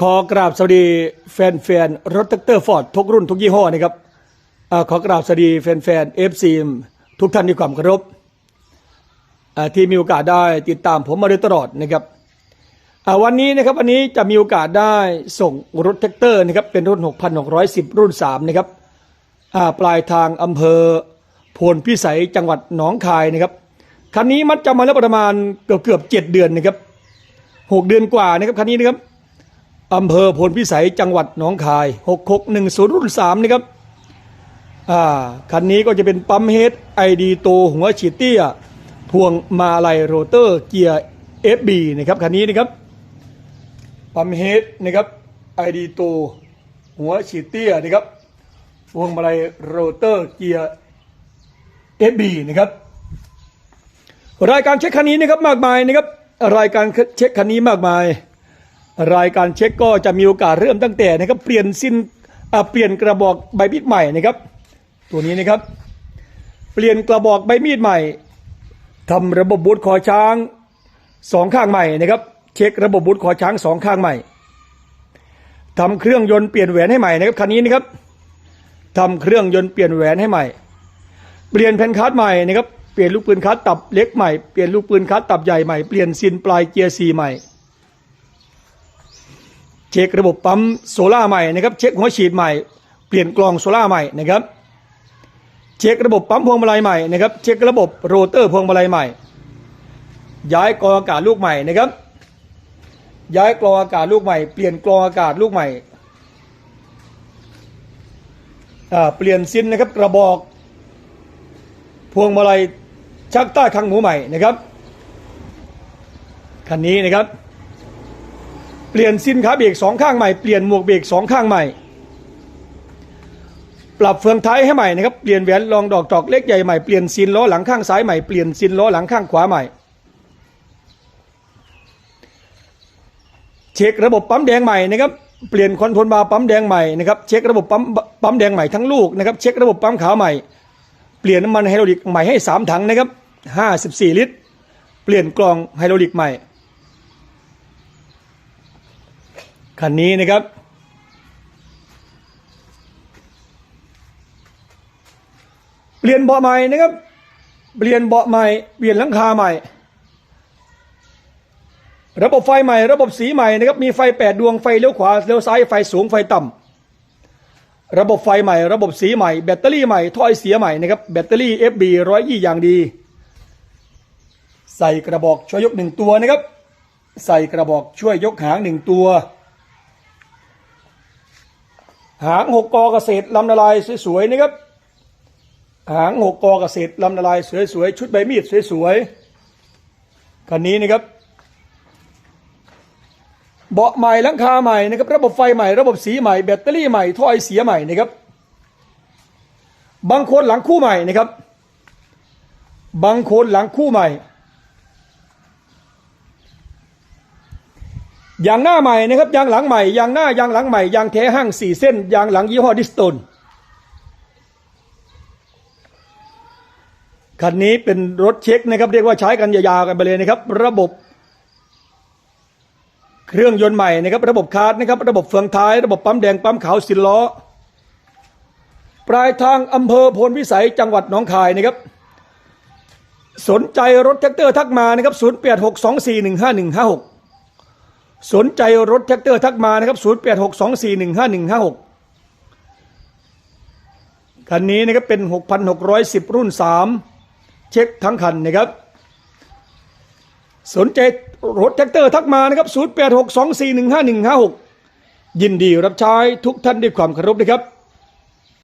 ขอกราบสวัสดีแฟนๆรถแท็กเตอร์ฟอร์ดทุกรุ่นทุกยี่ห้อนะครับอขอกราบสวัสดีแฟนๆเอฟซีทุกท่านด้วยความเคารพที่มีโอกาสได้ติดตามผมมาโดยตลอดนะครับวันนี้นะครับวันนี้จะมีโอกาสได้ส่งรถแท็กเตอร์นะครับเป็นรุ่น 6,610 รุ่น 3 นะครับปลายทางอำเภอโพนพิสัยจังหวัดหนองคายนะครับคันนี้มัดจำมาแล้วประมาณเกือบเกือบเจ็ดเดือนนะครับหกเดือนกว่านะครับคันนี้นะครับ อำเภอพลพิสัยจังหวัดหนองคาย 6610 รุ่น 3 นะครับ อ่า คันนี้ก็จะเป็นปั๊มเฮดไอดีโตหัวฉีดเตี้ยพวงมาลัยโรเตอร์เกียร์ FB นะครับ คันนี้นะครับ ปั๊มเฮดนะครับไอดีโตหัวฉีดเตี้ยนะครับ พวงมาลัยโรเตอร์เกียร์ FB นะครับรายการเช็คคันนี้นะครับมากมายนะครับ รายการเช็คคันนี้มากมาย รายการเช็คก็จะมีโอกาสเริ่มตั้งแต่นะครับเปลี่ยนซินเปลี่ยนกระบอกใบมีดใหม่นะครับ ตัวนี้นะครับ เปลี่ยนกระบอกใบมีดใหม่ทำระบบบูทคอช้างสองข้างใหม่นะครับ เช็คระบบบูทคอช้างสองข้างใหม่ทำเครื่องยนต์เปลี่ยนแหวนให้ใหม่นะครับคันนี้นะครับทำเครื่องยนต์เปลี่ยนแหวนให้ใหม่ เปลี่ยนแผ่นคัสใหม่นะครับเปลี่ยนลูกปืนคัสตับเล็กใหม่เปลี่ยนลูกปืนคัสตับใหญ่ใหม่เปลี่ยนซินปลายเกียร์ซีใหม่ เช็คระบบปั๊มโซล่าใหม่นะครับเช็คหัวฉีดใหม่เปลี่ยนกล่องโซล่าใหม่นะครับเช็คระบบปั๊มพวงมาลัยใหม่นะครับเช็คระบบโรเตอร์พวงมาลัยใหม่ ย้ายกรองอากาศลูกใหม่นะครับ ย้ายกรองอากาศลูกใหม่ เปลี่ยนกรองอากาศลูกใหม่เปลี่ยนซินนะครับกระบอก พวงมาลัยชักใต้คังหมูใหม่นะครับคันนี้นะครับ เปลี่ยนซินขาเบรกสองข้างใหม่ เปลี่ยนหมวกเบรกสองข้างใหม่ ปรับเฟืองท้ายให้ใหม่นะครับ เปลี่ยนแหวนรองดอกจอกเล็กใหญ่ใหม่ เปลี่ยนซินล้อหลังข้างซ้ายใหม่ เปลี่ยนซินล้อหลังข้างขวาใหม่ เช็คระบบปั๊มแดงใหม่นะครับ เปลี่ยนคอนโทรลบาร์ปั๊มแดงใหม่นะครับ เช็คระบบปั๊มปั๊มแดงใหม่ทั้งลูกนะครับ เช็คระบบปั๊มขาวใหม่ เปลี่ยนน้ำมันไฮดรอลิกใหม่ให้สามถังนะครับ54 ลิตร เปลี่ยนกรองไฮดรอลิกใหม่ คันนี้นะครับ เปลี่ยนเบาะใหม่นะครับ เปลี่ยนเบาะใหม่ เปลี่ยนหลังคาใหม่ ระบบไฟใหม่ ระบบสีใหม่นะครับ มีไฟแปดดวง ไฟเลี้ยวขวา เลี้ยวซ้าย ไฟสูง ไฟต่ำระบบไฟใหม่ ระบบสีใหม่ แบตเตอรี่ใหม่ ถ้อยเสียใหม่นะครับ แบตเตอรี่ FB ร้อยยี่อย่างดี ใส่กระบอกช่วยยกหนึ่งตัวนะครับ ใส่กระบอกช่วยยกหางหนึ่งตัว หางหกกอเกษตรลำละลายสวยๆนะครับ หางหกกอเกษตรลำละลายสวยๆชุดใบมีดสวยๆคันนี้นะครับ เบาะใหม่ลังคาใหม่นะครับ ระบบไฟใหม่ระบบสีใหม่แบตเตอรี่ใหม่ถ้อยเสียใหม่นะครับ บางคนหลังคู่ใหม่นะครับ บางคนหลังคู่ใหม่ ยางหน้าใหม่นะครับยางหลังใหม่ยางหน้ายางหลังใหม่ยางแท้ห้างสี่เส้นยางหลังยี่ห้อดิสโตนคันนี้เป็นรถเช็คนะครับเรียกว่าใช้กันยาวๆกันไปเลยนะครับ ระบบ เครื่องยนต์ใหม่นะครับ ระบบคาร์ดนะครับ ระบบเฟืองท้าย ระบบปั๊มแดงปั๊มขาวสินล้อ ปลายทางอำเภอโพนวิสัยจังหวัดหนองคายนะครับ สนใจรถแท็กเตอร์ทักมานะครับ 0862415156 สนใจรถแท็กเตอร์ทักมานะครับ0862415156 คันนี้นะครับเป็น 6,610 รุ่น 3 เช็คทั้งคันนะครับ สนใจรถแท็กเตอร์ทักมานะครับ0862415156 ยินดีรับใช้ทุกท่านด้วยความเคารพนะครับ